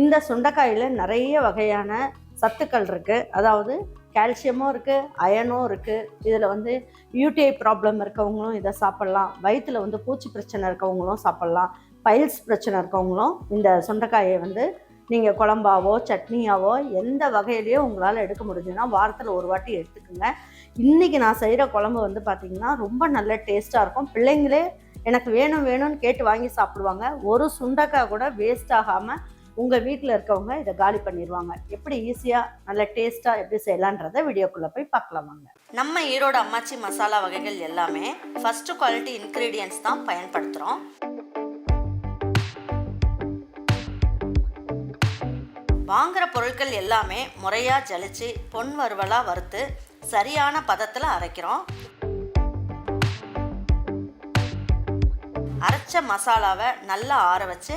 இந்த சுண்டைக்காயில் நிறைய வகையான சத்துக்கள் இருக்குது அதாவது கால்சியமும் இருக்குது அயனும் இருக்குது இதில் வந்து யூடிஐ ப்ராப்ளம் இருக்கவங்களும் இதை சாப்பிட்லாம். வயிற்றில் வந்து பூச்சி பிரச்சனை இருக்கவங்களும் சாப்பிட்லாம். பைல்ஸ் பிரச்சனை இருக்கவங்களும் இந்த சுண்டைக்காயை வந்து நீங்கள் குழம்பாவோ சட்னியாவோ எந்த வகையிலையோ உங்களால் எடுக்க முடிஞ்சுன்னா வாரத்தில் ஒரு வாட்டி எடுத்துக்கோங்க. இன்றைக்கி நான் செய்கிற குழம்பு வந்து பார்த்திங்கன்னா ரொம்ப நல்ல டேஸ்ட்டாக இருக்கும். பிள்ளைங்களே எனக்கு வேணும் வேணும்னு கேட்டு வாங்கி சாப்பிடுவாங்க. ஒரு சுண்டைக்காய் கூட வேஸ்ட் ஆகாமல் உங்கள் வீட்டில் இருக்கவங்க இதை காலி பண்ணிடுவாங்க எப்படி ஈஸியாக நல்ல டேஸ்ட்டாக எப்படி செய்யலான்றத வீடியோக்குள்ளே போய் பார்க்கலாம் வாங்க. நம்ம ஈரோடு அம்மாச்சி மசாலா வகைகள் எல்லாமே ஃபஸ்ட்டு குவாலிட்டி இன்க்ரீடியன்ஸ் தான் பயன்படுத்துகிறோம் வாங்குகிற பொருட்கள் எல்லாமே முறையாக ஜலிச்சு பொன் வறுவலாக வறுத்து சரியான பதத்தில் அரைக்கிறோம். அரைச்ச மசாலாவை நல்லா ஆற வச்சு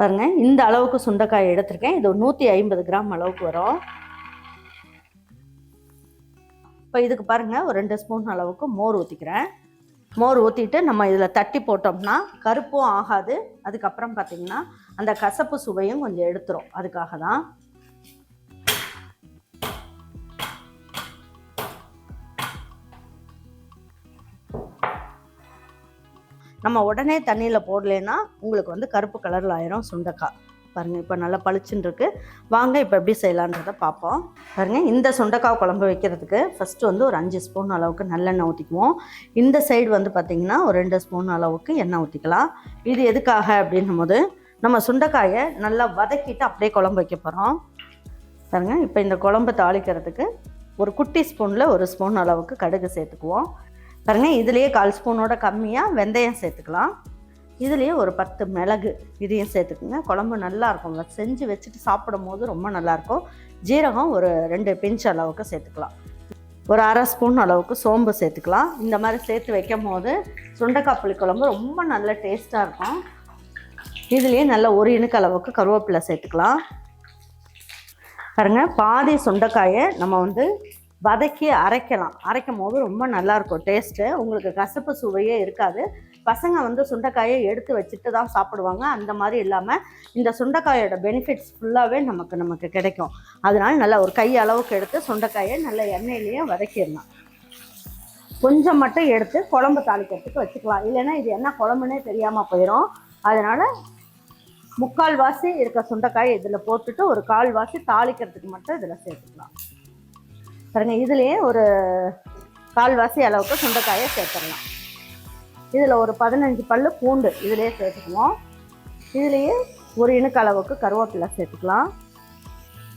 பாருங்க இந்த அளவுக்கு சுண்டைக்காய் எடுத்திருக்கேன். இது நூற்றி ஐம்பது கிராம் அளவுக்கு வரும். இப்போ இதுக்கு பாருங்கள் ஒரு ரெண்டு ஸ்பூன் அளவுக்கு மோர் ஊற்றிக்கிறேன் மோர் ஊற்றிட்டு நம்ம இதில் தட்டி போட்டோம்னா கருப்பும் ஆகாது. அதுக்கப்புறம் பார்த்தீங்கன்னா அந்த கசப்பு சுவையும் கொஞ்சம் எடுத்துரும். அதுக்காக தான் நம்ம உடனே தண்ணியில் போடலைன்னா உங்களுக்கு வந்து கருப்பு கலரில் ஆயிரும் சுண்டக்காய். பாருங்கள் இப்போ நல்லா பளிச்சுன்னு இருக்கு வாங்க இப்போ எப்படி செய்யலான்றதை பார்ப்போம். பாருங்கள் இந்த சுண்டக்காய் குழம்பு வைக்கிறதுக்கு ஃபஸ்ட்டு வந்து ஒரு அஞ்சு ஸ்பூன் அளவுக்கு நல்லெண்ணெய் ஊற்றிக்குவோம் இந்த சைடு வந்து பார்த்திங்கன்னா ஒரு ரெண்டு ஸ்பூன் அளவுக்கு எண்ணெய் ஊற்றிக்கலாம் இது எதுக்காக அப்படின்னும் போது நம்ம சுண்டைக்காயை நல்லா வதக்கிட்டு அப்படியே குழம்பு வைக்க போகிறோம் பாருங்க இப்போ இந்த குழம்பு தாளிக்கிறதுக்கு ஒரு குட்டி ஸ்பூனில் ஒரு ஸ்பூன் அளவுக்கு கடுகு சேர்த்துக்குவோம். பாருங்க இதுலேயே கால் ஸ்பூனோட கம்மியாக வெந்தயம் சேர்த்துக்கலாம். இதுலேயே ஒரு பத்து மிளகு இதையும் சேர்த்துக்குங்க. குழம்பு நல்லாயிருக்கும் செஞ்சு வச்சுட்டு சாப்பிடும் போது ரொம்ப நல்லாயிருக்கும் ஜீரகம் ஒரு ரெண்டு பிஞ்ச் அளவுக்கு சேர்த்துக்கலாம். ஒரு அரை ஸ்பூன் அளவுக்கு சோம்பு சேர்த்துக்கலாம். இந்த மாதிரி சேர்த்து வைக்கும் போது சுண்டைக்காய் புளி குழம்பு ரொம்ப நல்ல டேஸ்ட்டாக இருக்கும். இதுலேயே நல்ல ஒரு இனுக்கு அளவுக்கு கருவேப்பிலை சேர்த்துக்கலாம். பாருங்க பாதி சுண்டைக்காயை நம்ம வந்து வதக்கி அரைக்கலாம். அரைக்கும் போது ரொம்ப நல்லாயிருக்கும் டேஸ்ட்டு உங்களுக்கு கசப்பு சுவையே இருக்காது. பசங்க வந்து சுண்டைக்காயை எடுத்து வச்சுட்டு தான் சாப்பிடுவாங்க. அந்த மாதிரி இல்லாமல் இந்த சுண்டைக்காயோட பெனிஃபிட்ஸ் ஃபுல்லாகவே நமக்கு நமக்கு கிடைக்கும். அதனால் நல்லா ஒரு கை அளவுக்கு எடுத்து சுண்டைக்காயை நல்ல எண்ணெயிலேயே வதக்கிடலாம். கொஞ்சம் மட்டும் எடுத்து குழம்பு தாளிக்கிறதுக்கு வச்சுக்கலாம். இல்லைன்னா இது என்ன குழம்புனே தெரியாமல் போயிடும் அதனால் முக்கால் வாசி இருக்க சுண்டைக்காய் இதில் போட்டுட்டு ஒரு கால் வாசி தாளிக்கிறதுக்கு மட்டும் இதில் சேர்த்துக்கலாம். பாருங்க இதுலேயே ஒரு கால்வாசி அளவுக்கு சுண்டைக்காயை சேர்த்துடலாம். இதில் ஒரு பதினஞ்சு பல்லு பூண்டு இதிலேயே சேர்த்துக்குவோம். இதுலேயே ஒரு இணுக்கு அளவுக்கு கருவேப்பிலை சேர்த்துக்கலாம்.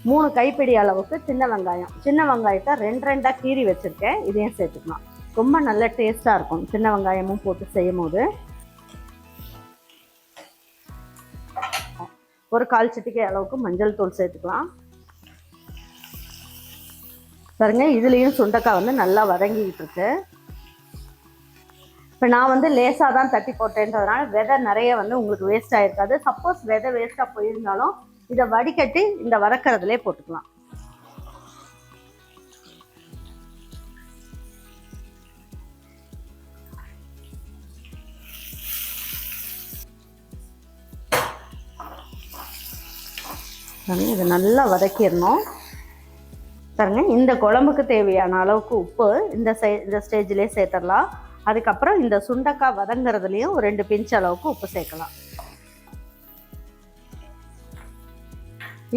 மூணு கைப்பிடி அளவுக்கு சின்ன வெங்காயம். சின்ன வெங்காயத்தை ரெண்டு ரெண்டாக கீறி வச்சுருக்கேன் இதையும் சேர்த்துக்கலாம். ரொம்ப நல்ல டேஸ்ட்டாக இருக்கும் சின்ன வெங்காயமும் போட்டு செய்யும் போது ஒரு கால் சிட்டிக்கை அளவுக்கு மஞ்சள் தூள் சேர்த்துக்கலாம். பாருங்க இதுலேயும் சுண்டக்காய் வந்து நல்லா வதங்கிக்கிட்டு இருக்கு இப்போ நான் வந்து லேசாக தான் தட்டி போட்டேன்றதுனால விதை நிறைய வந்து உங்களுக்கு வேஸ்ட் ஆகிருக்காது சப்போஸ் விதை வேஸ்ட்டாக போயிருந்தாலும் இதை வடிகட்டி இந்த வதக்கறதுலே போட்டுக்கலாம். இதை நல்லா வதக்கிடணும். பாருங்க இந்த குழம்புக்கு தேவையான அளவுக்கு உப்பு இந்த சை இந்த ஸ்டேஜ்லேயே சேர்த்துடலாம். அதுக்கப்புறம் இந்த சுண்டக்காய் வதங்குறதுலையும் ஒரு ரெண்டு பிஞ்ச் அளவுக்கு உப்பு சேர்க்கலாம்.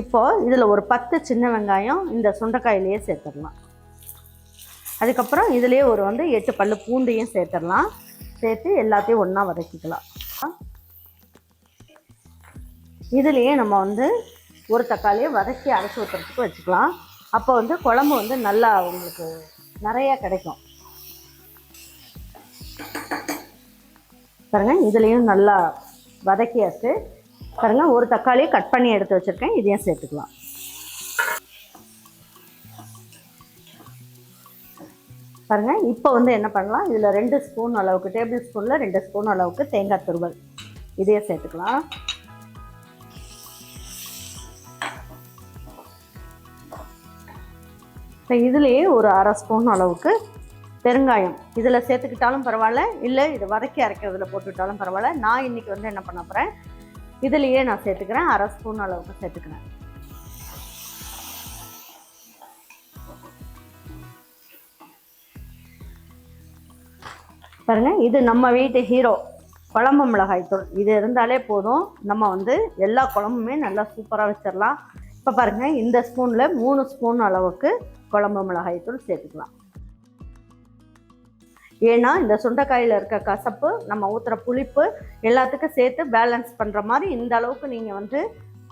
இப்போ இதில் ஒரு பத்து சின்ன வெங்காயம் இந்த சுண்டைக்காயிலேயே சேர்த்துடலாம். அதுக்கப்புறம் இதுலேயே ஒரு வந்து எட்டு பல்லு பூண்டையும் சேர்த்துடலாம். சேர்த்து எல்லாத்தையும் ஒன்றா வதக்கிக்கலாம். இதுலேயே நம்ம வந்து ஒரு தக்காளியை வதக்கி அரைச்சி ஊற்றுறதுக்கு வச்சுக்கலாம். அப்போ வந்து குழம்பு வந்து நல்லா உங்களுக்கு நிறையா கிடைக்கும். பாருங்க இதுலேயும் நல்லா வதக்கியாச்சு. பாருங்க ஒரு தக்காளியை கட் பண்ணி எடுத்து வச்சுருக்கேன். இதையும் சேர்த்துக்கலாம். பாருங்கள் இப்போ வந்து என்ன பண்ணலாம்? இதில் ரெண்டு ஸ்பூன் அளவுக்கு டேபிள் ஸ்பூனில் ரெண்டு ஸ்பூன் அளவுக்கு தேங்காய் துருவல். இதையே சேர்த்துக்கலாம். இப்போ இதுலேயே ஒரு அரை ஸ்பூன் அளவுக்கு பெருங்காயம். இதில் சேர்த்துக்கிட்டாலும் பரவாயில்ல இல்லை இது வதக்கி அரைக்கிறதுல போட்டுக்கிட்டாலும் பரவாயில்ல. நான் இன்றைக்கி வந்து என்ன பண்ண போகிறேன் இதுலேயே நான் சேர்த்துக்கிறேன் அரை ஸ்பூன் அளவுக்கு சேர்த்துக்கிறேன். பாருங்க இது நம்ம வீட்டு ஹீரோ குழம்பு மிளகாய் தூள் இது இருந்தாலே போதும். நம்ம வந்து எல்லா குழம்புமே நல்லா சூப்பராக வச்சிடலாம் இப்போ பாருங்கள் இந்த ஸ்பூனில் மூணு ஸ்பூன் அளவுக்கு குழம்பு மிளகாய் தூள் சேர்த்துக்கலாம். ஏன்னா இந்த சுண்டைக்காயில் இருக்க கசப்பு நம்ம ஊற்றுற புளிப்பு எல்லாத்துக்கும் சேர்த்து பேலன்ஸ் பண்ணுற மாதிரி இந்த அளவுக்கு நீங்கள் வந்து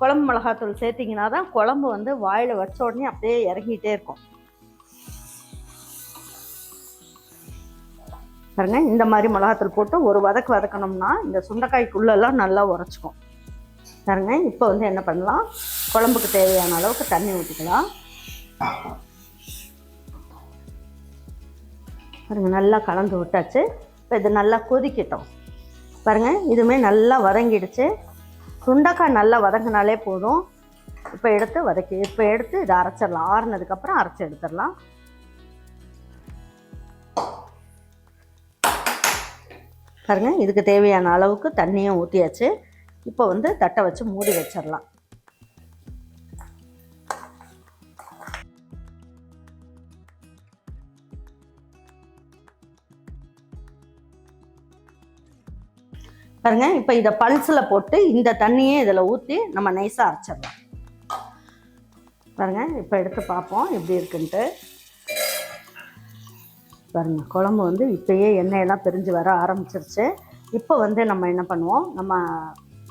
குழம்பு மிளகாத்தூள் சேர்த்திங்கன்னா தான் குழம்பு வந்து வாயில் வச்ச உடனே அப்படியே இறங்கிட்டே இருக்கும். பாருங்க இந்த மாதிரி மிளகாத்தூள் போட்டு ஒரு வதக்கு வதக்கணும்னா இந்த சுண்டைக்காய்க்குள்ளெல்லாம் நல்லா உரைச்சிக்கும். பாருங்க இப்போ வந்து என்ன பண்ணலாம்? குழம்புக்கு தேவையான அளவுக்கு தண்ணி ஊற்றிக்கலாம் பாருங்க நல்லா கலந்து விட்டாச்சு. இப்போ இது நல்லா கொதிக்கட்டும். பாருங்க இதுவுமே நல்லா வதங்கிடுச்சு. சுண்டைக்காய் நல்லா வதங்கினாலே போதும். இப்போ எடுத்து வதக்கி இப்போ எடுத்து இதை அரைச்சிடலாம். ஆறுனதுக்கப்புறம் அரைச்சி எடுத்துடலாம். பாருங்க இதுக்கு தேவையான அளவுக்கு தண்ணியும் ஊற்றியாச்சு இப்போ வந்து தட்டை வச்சு மூடி வச்சிடலாம். பாருங்க இப்போ இதை பல்ஸில் போட்டு இந்த தண்ணியே இதில் ஊற்றி நம்ம நைஸாக அரைச்சிடலாம். பாருங்க இப்போ எடுத்து பார்ப்போம் எப்படி இருக்குன்ட்டு. பாருங்க குழம்பு வந்து இப்போயே எண்ணெயெல்லாம் பிரிஞ்சு வர ஆரம்பிச்சிருச்சு. இப்போ வந்து நம்ம என்ன பண்ணுவோம் நம்ம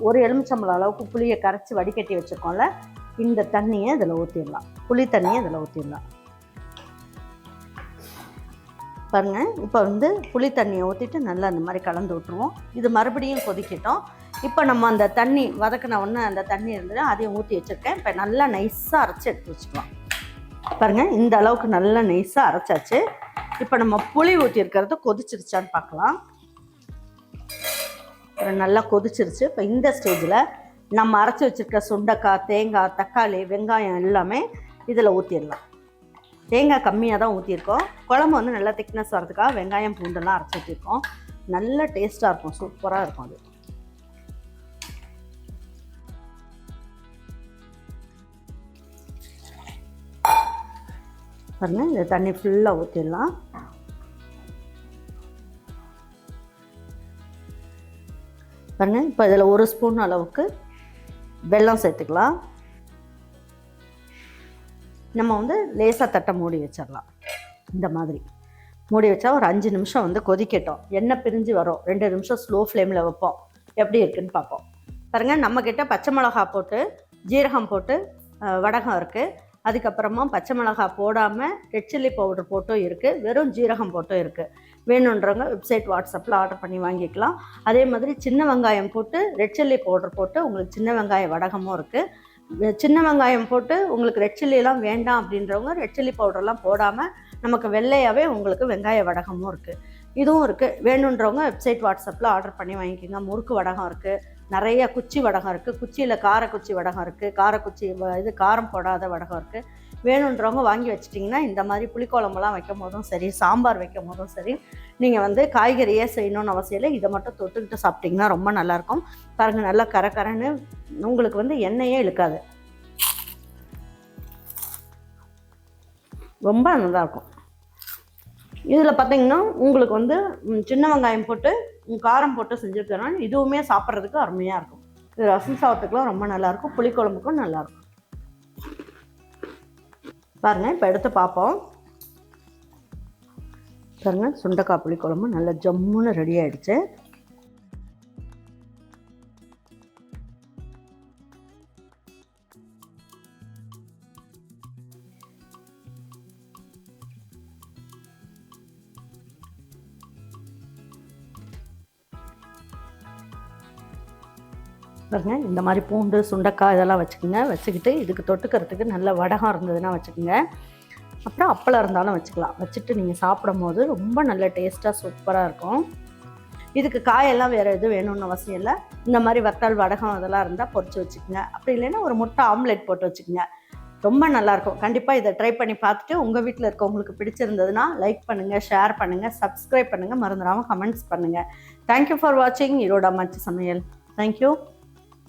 ஒரு எலுமிச்சம்பழம் அளவுக்கு புளியை கரைச்சி வடிகட்டி வச்சுருக்கோம்ல இந்த தண்ணியை இதில் ஊற்றிடலாம் புளி தண்ணியை இதில் ஊற்றிடலாம் பாருங்கள் இப்போ வந்து புளி தண்ணியை ஊற்றிட்டு நல்லா அந்த மாதிரி கலந்து விட்ருவோம் இது மறுபடியும் கொதிக்கட்டும். இப்போ நம்ம அந்த தண்ணி வதக்கின ஒன்று அந்த தண்ணி இருந்தது அதையும் ஊற்றி வச்சுருக்கேன். இப்போ நல்லா நைஸாக அரைச்சி எடுத்து வச்சுக்கலாம். பாருங்கள் இந்த அளவுக்கு நல்லா நைஸாக அரைச்சாச்சு. இப்போ நம்ம புளி ஊற்றிருக்கிறது கொதிச்சிருச்சான்னு பார்க்கலாம். அப்புறம் நல்லா கொதிச்சிருச்சு. இப்போ இந்த ஸ்டேஜில் நம்ம அரைச்சி வச்சுருக்க சுண்டைக்காய் தேங்காய் தக்காளி வெங்காயம் எல்லாமே இதில் ஊற்றிடலாம் தேங்காய் கம்மியாக தான் ஊற்றிருக்கோம் குழம்பு வந்து நல்லா திக்னஸ் வரதுக்காக வெங்காயம் பூண்டெல்லாம் அரைச்சி வச்சுருக்கோம் நல்ல டேஸ்ட்டாக இருக்கும். சூப்பராக இருக்கும் அது. பாருங்கள் இந்த தண்ணி ஃபுல்லாக ஊற்றிடலாம் பாருங்கள் இப்போ இதில் ஒரு ஸ்பூன் அளவுக்கு வெல்லம் சேர்த்துக்கலாம். நம்ம வந்து லேசாக தட்டை மூடி வச்சிடலாம். இந்த மாதிரி. மூடி வச்சா ஒரு அஞ்சு நிமிஷம் வந்து கொதிக்கட்டும். எண்ணெய் பிரிஞ்சு வரும். ரெண்டு நிமிஷம் ஸ்லோ ஃப்ளேமில் வைப்போம். எப்படி இருக்குன்னு பார்ப்போம். பாருங்கள் நம்மக்கிட்ட பச்சை மிளகா போட்டு ஜீரகம் போட்டு வடகம் இருக்குது அதுக்கப்புறமா பச்சை மிளகா போடாமல் ரெட் சில்லி பவுடர் போட்டும் இருக்குது வெறும் ஜீரகம் போட்டும் இருக்குது வேணுன்றவங்க வெப்சைட் வாட்ஸ்அப்பில் ஆர்டர் பண்ணி வாங்கிக்கலாம். அதே மாதிரி சின்ன வெங்காயம் போட்டு ரெட் சில்லி பவுடர் போட்டு உங்களுக்கு சின்ன வெங்காய வடகமும் இருக்குது சின்ன வெங்காயம் போட்டு உங்களுக்கு ரெட் சில்லிலாம் வேண்டாம் அப்படின்றவங்க ரெட் சில்லி பவுடர்லாம் போடாமல் நமக்கு வெள்ளையாகவே உங்களுக்கு வெங்காய வடகமும் இருக்குது இதுவும் இருக்குது வேணுன்றவங்க வெப்சைட் வாட்ஸ்அப்பில் ஆர்டர் பண்ணி வாங்கிக்கோங்க. முறுக்கு வடகம் இருக்குது நிறைய குச்சி வடகம் இருக்குது குச்சியில் காரக்குச்சி வடகம் இருக்குது காரக்குச்சி இது காரம் போடாத வடகம் இருக்குது வேணுன்றவங்க வாங்கி வச்சிட்டிங்கன்னா இந்த மாதிரி புளிக்குழம்புலாம் வைக்கும் போதும் சரி சாம்பார் வைக்கும் போதும் சரி நீங்கள் வந்து காய்கறியே செய்யணும்னு அவசியம் இல்லை. இதை மட்டும் தொட்டுக்கிட்டு சாப்பிட்டிங்கன்னா ரொம்ப நல்லாயிருக்கும். பாருங்கள் நல்லா கரக்கரன்னு உங்களுக்கு வந்து எண்ணெயே இழுக்காது. ரொம்ப நல்லாயிருக்கும். இதில் பார்த்தீங்கன்னா உங்களுக்கு வந்து சின்ன வெங்காயம் போட்டு காரம் போட்டு செஞ்சுருக்கனால இதுவுமே சாப்பிட்றதுக்கு அருமையாக இருக்கும். இது ரசம் சாப்பிட்டுக்கெலாம் ரொம்ப நல்லாயிருக்கும். புளிக்குழம்புக்கும் நல்லாயிருக்கும். பாருங்க இப்போ எடுத்து பார்ப்போம். பாருங்க புளி குழம்பு நல்லா ஜம்முன்னு ரெடி ஆகிடுச்சு பாருங்க இந்த மாதிரி பூண்டு சுண்டக்காய் இதெல்லாம் வச்சுக்கோங்க. வச்சுக்கிட்டு இதுக்கு தொட்டுக்கிறதுக்கு நல்ல வடகம் இருந்ததுன்னா வச்சுக்கோங்க. அப்புறம் அப்பளம் இருந்தாலும் வச்சுக்கலாம். வச்சுட்டு நீங்கள் சாப்பிடும் போது ரொம்ப நல்ல டேஸ்ட்டாக சூப்பராக இருக்கும். இதுக்கு காயெல்லாம் வேறு எதுவும் வேணும்னு அவசியம் இல்லை. இந்த மாதிரி வத்தல் வடகம் அதெல்லாம் இருந்தால் பொறிச்சு வச்சுக்கோங்க. அப்படி இல்லைன்னா ஒரு முட்டை ஆம்லெட் போட்டு வச்சுக்கோங்க. ரொம்ப நல்லாயிருக்கும் கண்டிப்பாக இதை ட்ரை பண்ணி பார்த்துட்டு உங்கள் வீட்டில் இருக்கவங்களுக்கு பிடிச்சிருந்ததுன்னா லைக் பண்ணுங்கள் ஷேர் பண்ணுங்கள் சப்ஸ்கிரைப் பண்ணுங்கள் மறந்துடாமல் கமெண்ட்ஸ் பண்ணுங்கள் தேங்க்யூ ஃபார் வாட்சிங் ஈரோட மச்சு சமையல். தேங்க்யூ